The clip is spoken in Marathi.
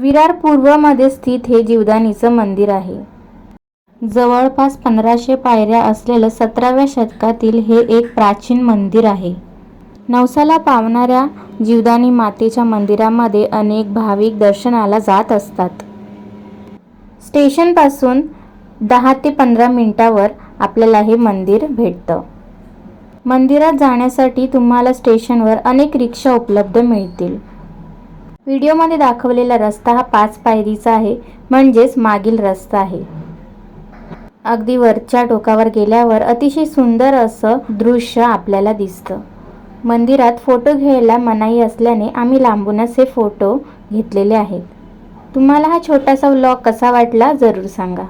विरार पूर्वमध्ये स्थित हे जीवदानीचं मंदिर आहे. जवळपास पंधराशे पायऱ्या असलेलं सतराव्या शतकातील हे एक प्राचीन मंदिर आहे. नवसाला पावणाऱ्या जीवदानी मातेच्या मंदिरामध्ये अनेक भाविक दर्शनाला जात असतात. स्टेशनपासून दहा ते पंधरा मिनिटावर आपल्याला हे मंदिर भेटतं. मंदिरात जाण्यासाठी तुम्हाला स्टेशनवर अनेक रिक्षा उपलब्ध मिळतील. व्हिडिओमध्ये दाखवलेला रस्ता हा पाच पायरीचा आहे म्हणजेच मागील रस्ता आहे. अगदी वरच्या टोकावर गेल्यावर अतिशय सुंदर असं दृश्य आपल्याला दिसतं. मंदिरात फोटो घ्यायला मनाई असल्याने आम्ही लांबूनच हे फोटो घेतलेले आहेत. तुम्हाला हा छोटासा व्लॉग कसा वाटला जरूर सांगा.